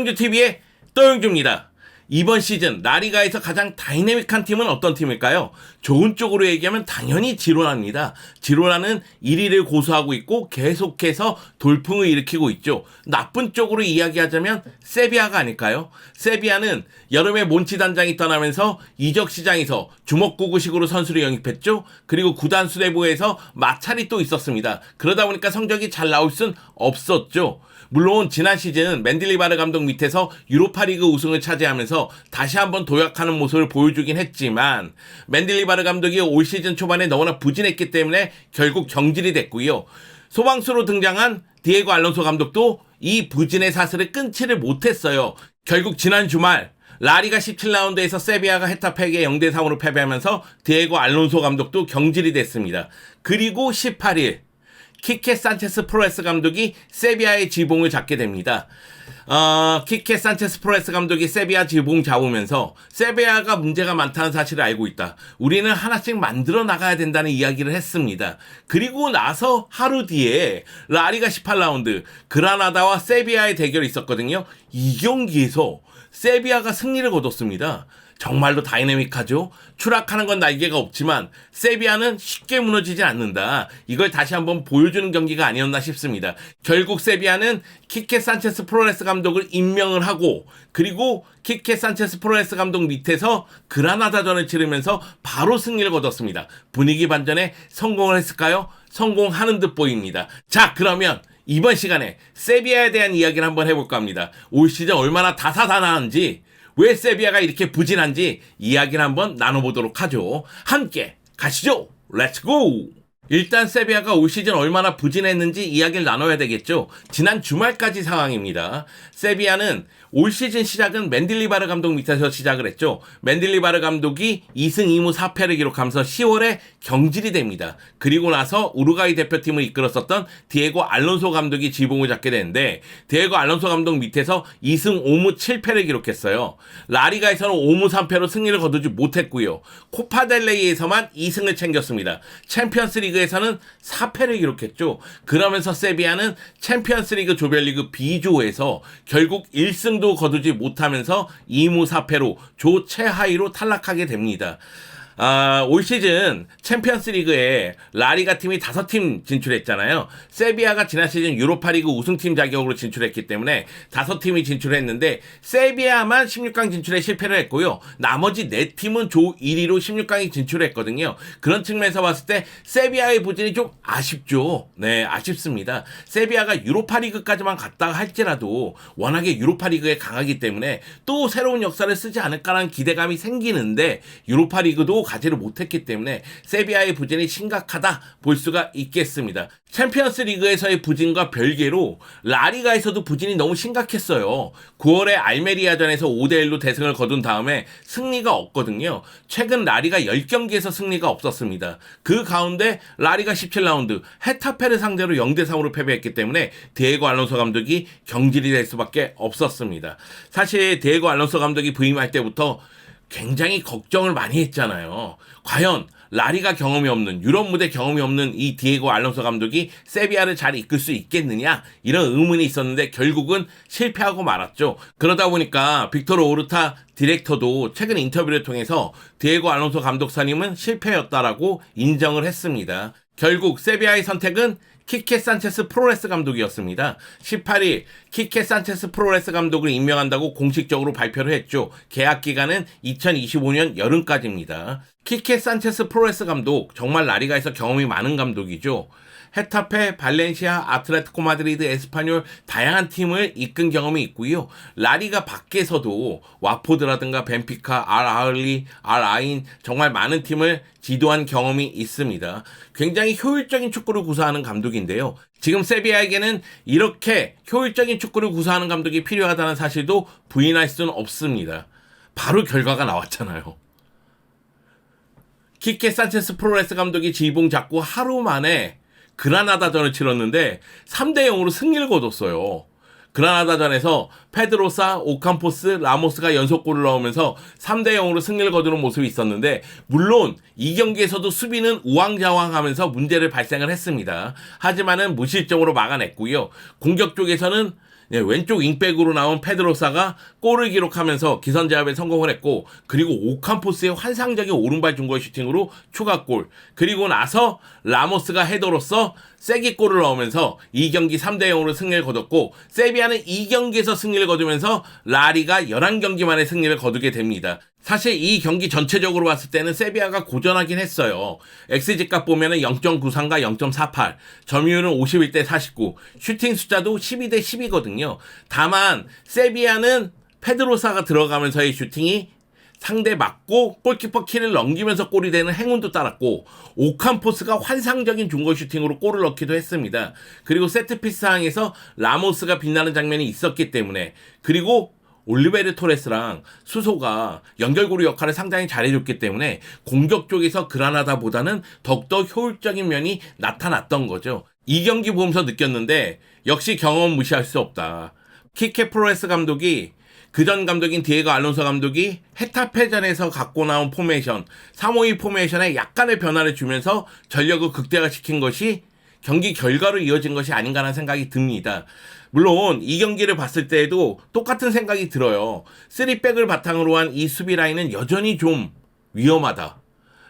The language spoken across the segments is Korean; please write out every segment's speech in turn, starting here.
또영주TV의 또영주입니다. 이번 시즌 라리가에서 가장 다이내믹한 팀은 어떤 팀일까요? 좋은 쪽으로 얘기하면 당연히 지로나입니다. 지로나는 1위를 고수하고 있고 계속해서 돌풍을 일으키고 있죠. 나쁜 쪽으로 이야기하자면 세비야가 아닐까요? 세비야는 여름에 몬치 단장이 떠나면서 이적 시장에서 주먹구구식으로 선수를 영입했죠. 그리고 구단 수뇌부에서 마찰이 또 있었습니다. 그러다 보니까 성적이 잘 나올 순 없었죠. 물론 지난 시즌 맨딜리바르 감독 밑에서 유로파리그 우승을 차지하면서 다시 한번 도약하는 모습을 보여주긴 했지만 맨딜리바르 감독이 올 시즌 초반에 너무나 부진했기 때문에 결국 경질이 됐고요. 소방수로 등장한 디에고 알론소 감독도 이 부진의 사슬을 끊지를 못했어요. 결국 지난 주말 라리가 17라운드에서 세비야가 헤타페에게 0대 3으로 패배하면서 디에고 알론소 감독도 경질이 됐습니다. 그리고 18일 키케 산체스 프로레스 감독이 세비야의 지봉을 잡게 됩니다. 어, 키케 산체스 프로레스 감독이 세비야 지봉 잡으면서 세비야가 문제가 많다는 사실을 알고 있다. 우리는 하나씩 만들어 나가야 된다는 이야기를 했습니다. 그리고 나서 하루 뒤에 라리가 18라운드 그라나다와 세비야의 대결이 있었거든요. 이 경기에서 세비야가 승리를 거뒀습니다. 정말로 다이내믹하죠. 추락하는 건 날개가 없지만 세비야는 쉽게 무너지지 않는다. 이걸 다시 한번 보여주는 경기가 아니었나 싶습니다. 결국 세비야는 키케 산체스 프로레스 감독을 임명을 하고 그리고 키케 산체스 프로레스 감독 밑에서 그라나다전을 치르면서 바로 승리를 거뒀습니다. 분위기 반전에 성공을 했을까요? 성공하는 듯 보입니다. 자, 그러면 이번 시간에 세비야에 대한 이야기를 한번 해볼까 합니다. 올 시즌 얼마나 다사다난한지 왜 세비야가 이렇게 부진한지 이야기를 한번 나눠보도록 하죠. 함께 가시죠. 렛츠고! 일단 세비야가 올 시즌 얼마나 부진했는지 이야기를 나눠야 되겠죠. 지난 주말까지 상황입니다. 세비야는 올 시즌 시작은 맨딜리바르 감독 밑에서 시작을 했죠. 맨딜리바르 감독이 2승 2무 4패를 기록하면서 10월에 경질이 됩니다. 그리고 나서 우루과이 대표팀을 이끌었었던 디에고 알론소 감독이 지봉을 잡게 되는데 디에고 알론소 감독 밑에서 2승 5무 7패를 기록했어요. 라리가에서는 5무 3패로 승리를 거두지 못했고요. 코파델레이에서만 2승을 챙겼습니다. 챔피언스 리그에서는 4패를 기록했죠. 그러면서 세비야는 챔피언스 리그 조별리그 B조에서 결국 1승 도 거두지 못하면서 2무 4패로 조 최하위로 탈락하게 됩니다. 아, 올 시즌 챔피언스 리그에 라리가 팀이 다섯 팀 진출했잖아요. 세비야가 지난 시즌 유로파 리그 우승팀 자격으로 진출했기 때문에 다섯 팀이 진출했는데 세비야만 16강 진출에 실패를 했고요. 나머지 네 팀은 조 1위로 16강에 진출했거든요. 그런 측면에서 봤을 때 세비야의 부진이 좀 아쉽죠. 네, 아쉽습니다. 세비야가 유로파 리그까지만 갔다가 할지라도 워낙에 유로파 리그에 강하기 때문에 또 새로운 역사를 쓰지 않을까라는 기대감이 생기는데 유로파 리그도 가지를 못했기 때문에 세비야의 부진이 심각하다 볼 수가 있겠습니다. 챔피언스 리그에서의 부진과 별개로 라리가에서도 부진이 너무 심각했어요. 9월에 알메리아전에서 5대1로 대승을 거둔 다음에 승리가 없거든요. 최근 라리가 10경기에서 승리가 없었습니다. 그 가운데 라리가 17라운드 헤타페를 상대로 0대3으로 패배했기 때문에 디에고 알론소 감독이 경질이 될 수밖에 없었습니다. 사실 디에고 알론소 감독이 부임할 때부터 굉장히 걱정을 많이 했잖아요. 과연 라리가 경험이 없는 유럽 무대 경험이 없는 이 디에고 알론소 감독이 세비야를 잘 이끌 수 있겠느냐 이런 의문이 있었는데 결국은 실패하고 말았죠. 그러다 보니까 빅토르 오르타 디렉터도 최근 인터뷰를 통해서 디에고 알론소 감독 선임은 실패였다라고 인정을 했습니다. 결국 세비야의 선택은 키케 산체스 프로레스 감독이었습니다. 18일 키케 산체스 프로레스 감독을 임명한다고 공식적으로 발표를 했죠. 계약 기간은 2025년 여름까지입니다. 키케 산체스 프로레스 감독 정말 라리가에서 경험이 많은 감독이죠. 헤타페, 발렌시아, 아틀레티코 마드리드, 에스파뇰 다양한 팀을 이끈 경험이 있고요. 라리가 밖에서도 와포드라든가 벤피카, 알 아흘리, 알 아인 정말 많은 팀을 지도한 경험이 있습니다. 굉장히 효율적인 축구를 구사하는 감독인데요. 지금 세비야에게는 이렇게 효율적인 축구를 구사하는 감독이 필요하다는 사실도 부인할 수는 없습니다. 바로 결과가 나왔잖아요. 키케 산체스 프로레스 감독이 지봉 잡고 하루 만에 그라나다전을 치렀는데 3대 0으로 승리를 거뒀어요. 그라나다전에서 페드로사, 오캄포스, 라모스가 연속골을 넣으면서 3대 0으로 승리를 거두는 모습이 있었는데 물론 이 경기에서도 수비는 우왕좌왕하면서 문제를 발생을 했습니다. 하지만은 무실점으로 막아냈고요. 공격 쪽에서는 네, 왼쪽 윙백으로 나온 페드로사가 골을 기록하면서 기선 제압에 성공을 했고 그리고 오캄포스의 환상적인 오른발 중거리 슈팅으로 추가골 그리고 나서 라모스가 헤더로서 세기 골을 넣으면서 이 경기 3대 0으로 승리를 거뒀고 세비야는 이 경기에서 승리를 거두면서 라리가 11경기 만에 승리를 거두게 됩니다. 사실 이 경기 전체적으로 봤을 때는 세비야가 고전하긴 했어요. XG값 보면은 0.93과 0.48, 점유율은 51대 49, 슈팅 숫자도 12대 10이거든요. 다만 세비야는 페드로사가 들어가면서의 슈팅이 상대 맞고 골키퍼 키를 넘기면서 골이 되는 행운도 따랐고 오캄포스가 환상적인 중거 슈팅으로 골을 넣기도 했습니다. 그리고 세트피스 상황에서 라모스가 빛나는 장면이 있었기 때문에 그리고 올리베르 토레스랑 수소가 연결고리 역할을 상당히 잘해줬기 때문에 공격 쪽에서 그라나다보다는 더욱더 효율적인 면이 나타났던 거죠. 이 경기 보면서 느꼈는데 역시 경험 무시할 수 없다. 키케 프로레스 감독이 그전 감독인 디에고 알론소 감독이 헤타페전에서 갖고 나온 포메이션, 352 포메이션에 약간의 변화를 주면서 전력을 극대화시킨 것이 경기 결과로 이어진 것이 아닌가라는 생각이 듭니다. 물론 이 경기를 봤을 때에도 똑같은 생각이 들어요. 3백을 바탕으로 한 이 수비 라인은 여전히 좀 위험하다.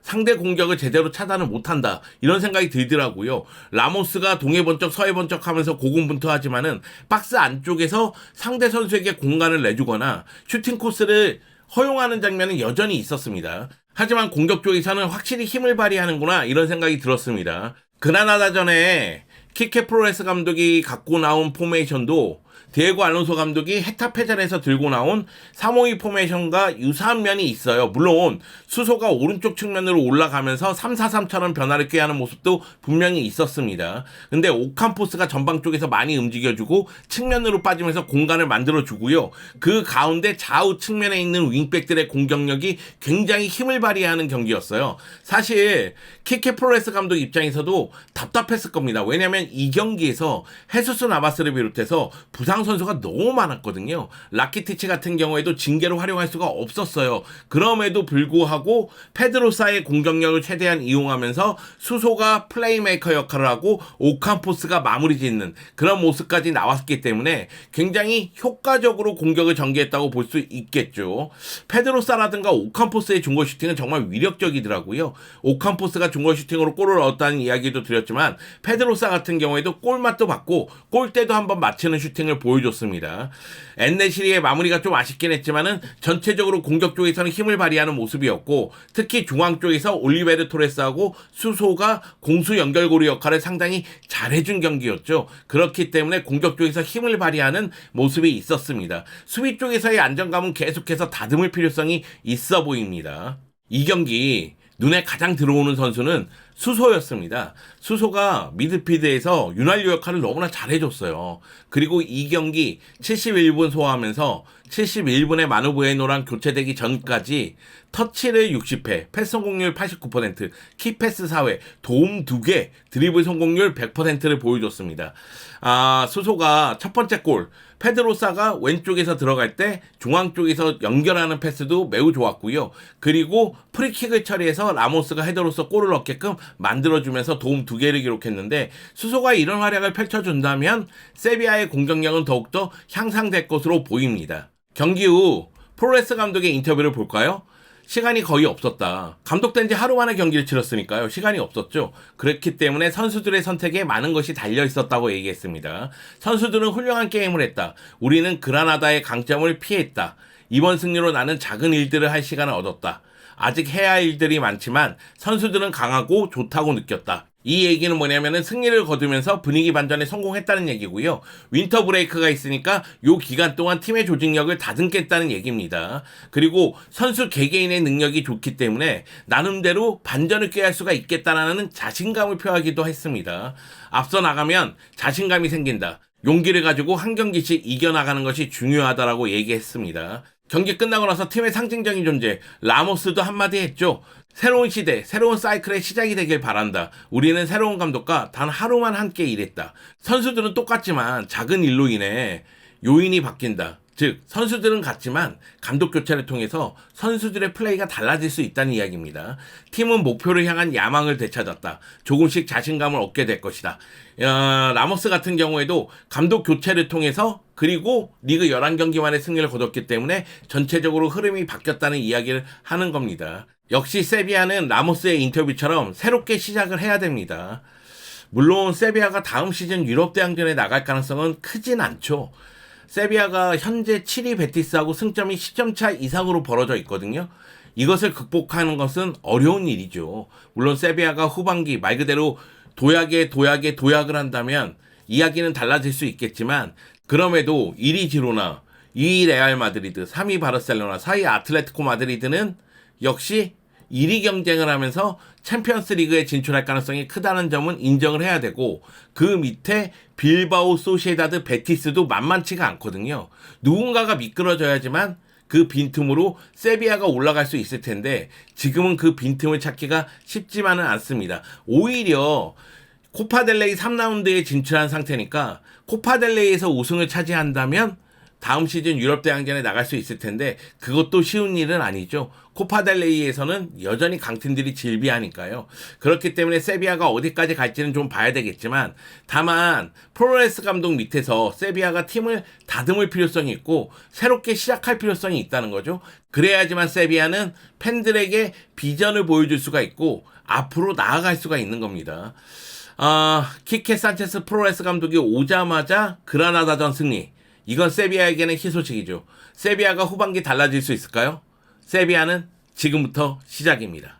상대 공격을 제대로 차단을 못한다 이런 생각이 들더라고요. 라모스가 동해 번쩍 서해 번쩍 하면서 고군분투하지만은 박스 안쪽에서 상대 선수에게 공간을 내주거나 슈팅 코스를 허용하는 장면은 여전히 있었습니다. 하지만 공격 쪽에서는 확실히 힘을 발휘하는구나 이런 생각이 들었습니다. 그라나다전에 키케 프로레스 감독이 갖고 나온 포메이션도 디에고 알론소 감독이 헤타페전에서 들고 나온 352 포메이션과 유사한 면이 있어요. 물론 수소가 오른쪽 측면으로 올라가면서 343처럼 변화를 꾀하는 모습도 분명히 있었습니다. 근데 오캄포스가 전방 쪽에서 많이 움직여주고 측면으로 빠지면서 공간을 만들어주고요. 그 가운데 좌우 측면에 있는 윙백들의 공격력이 굉장히 힘을 발휘하는 경기였어요. 사실 키케 프로레스 감독 입장에서도 답답했을 겁니다. 왜냐하면 이 경기에서 헤수스 나바스를 비롯해서 부상 선수가 너무 많았거든요. 라키티치 같은 경우에도 징계로 활용할 수가 없었어요. 그럼에도 불구하고 페드로사의 공격력을 최대한 이용하면서 수소가 플레이메이커 역할을 하고 오캄포스가 마무리 짓는 그런 모습까지 나왔기 때문에 굉장히 효과적으로 공격을 전개했다고 볼 수 있겠죠. 페드로사라든가 오캄포스의 중거 슈팅은 정말 위력적이더라고요. 오캄포스가 중거 슈팅으로 골을 넣었다는 이야기도 드렸지만 페드로사 같은 경우에도 골맛도 받고 골대도 한번 맞히는 슈팅을 보여줬습니다. 엔네시리의 마무리가 좀 아쉽긴 했지만은 전체적으로 공격 쪽에서는 힘을 발휘하는 모습이었고 특히 중앙 쪽에서 올리베르 토레스하고 수소가 공수 연결고리 역할을 상당히 잘해준 경기였죠. 그렇기 때문에 공격 쪽에서 힘을 발휘하는 모습이 있었습니다. 수비 쪽에서의 안정감은 계속해서 다듬을 필요성이 있어 보입니다. 이 경기 눈에 가장 들어오는 선수는 수소였습니다. 수소가 미드필드에서 윤활유 역할을 너무나 잘해줬어요. 그리고 이 경기 71분 소화하면서 71분에 마누 부에노랑 교체되기 전까지 터치를 60회, 패스 성공률 89%, 키패스 4회, 도움 2개, 드리블 성공률 100%를 보여줬습니다. 아, 수소가 첫 번째 골, 페드로사가 왼쪽에서 들어갈 때 중앙 쪽에서 연결하는 패스도 매우 좋았고요. 그리고 프리킥을 처리해서 라모스가 헤더로서 골을 넣게끔 만들어주면서 도움 두 개를 기록했는데 수소가 이런 활약을 펼쳐준다면 세비야의 공격력은 더욱더 향상될 것으로 보입니다. 경기 후 프로레스 감독의 인터뷰를 볼까요? 시간이 거의 없었다. 감독된 지 하루 만에 경기를 치렀으니까요. 시간이 없었죠. 그렇기 때문에 선수들의 선택에 많은 것이 달려 있었다고 얘기했습니다. 선수들은 훌륭한 게임을 했다. 우리는 그라나다의 강점을 피했다. 이번 승리로 나는 작은 일들을 할 시간을 얻었다. 아직 해야 할 일들이 많지만 선수들은 강하고 좋다고 느꼈다. 이 얘기는 뭐냐면은 승리를 거두면서 분위기 반전에 성공했다는 얘기고요. 윈터 브레이크가 있으니까 요 기간 동안 팀의 조직력을 다듬겠다는 얘기입니다. 그리고 선수 개개인의 능력이 좋기 때문에 나름대로 반전을 꾀할 수가 있겠다라는 자신감을 표하기도 했습니다. 앞서 나가면 자신감이 생긴다. 용기를 가지고 한 경기씩 이겨나가는 것이 중요하다라고 얘기했습니다. 경기 끝나고 나서 팀의 상징적인 존재 라모스도 한마디 했죠. 새로운 시대, 새로운 사이클의 시작이 되길 바란다. 우리는 새로운 감독과 단 하루만 함께 일했다. 선수들은 똑같지만 작은 일로 인해 요인이 바뀐다. 즉 선수들은 같지만 감독 교체를 통해서 선수들의 플레이가 달라질 수 있다는 이야기입니다. 팀은 목표를 향한 야망을 되찾았다. 조금씩 자신감을 얻게 될 것이다. 어, 라모스 같은 경우에도 감독 교체를 통해서 그리고 리그 11경기 만에 승리를 거뒀기 때문에 전체적으로 흐름이 바뀌었다는 이야기를 하는 겁니다. 역시 세비야는 라모스의 인터뷰처럼 새롭게 시작을 해야 됩니다. 물론 세비야가 다음 시즌 유럽 대항전에 나갈 가능성은 크진 않죠. 세비야가 현재 7위 베티스하고 승점이 10점 차 이상으로 벌어져 있거든요. 이것을 극복하는 것은 어려운 일이죠. 물론 세비야가 후반기 말 그대로 도약에 도약에 도약을 한다면 이야기는 달라질 수 있겠지만 그럼에도 1위 지로나 2위 레알 마드리드, 3위 바르셀로나, 4위 아틀레티코 마드리드는 역시 1위 경쟁을 하면서 챔피언스 리그에 진출할 가능성이 크다는 점은 인정을 해야 되고 그 밑에 빌바오 소시에다드 베티스도 만만치가 않거든요. 누군가가 미끄러져야지만 그 빈틈으로 세비야가 올라갈 수 있을 텐데 지금은 그 빈틈을 찾기가 쉽지만은 않습니다. 오히려 코파델레이 3라운드에 진출한 상태니까 코파델레이에서 우승을 차지한다면 다음 시즌 유럽 대항전에 나갈 수 있을 텐데 그것도 쉬운 일은 아니죠. 코파델레이에서는 여전히 강팀들이 질비하니까요. 그렇기 때문에 세비야가 어디까지 갈지는 좀 봐야 되겠지만 다만 프로레스 감독 밑에서 세비야가 팀을 다듬을 필요성이 있고 새롭게 시작할 필요성이 있다는 거죠. 그래야지만 세비야는 팬들에게 비전을 보여줄 수가 있고 앞으로 나아갈 수가 있는 겁니다. 아, 키케 산체스 프로레스 감독이 오자마자 그라나다전 승리. 이건 세비야에게는 희소식이죠. 세비야가 후반기 달라질 수 있을까요? 세비야는 지금부터 시작입니다.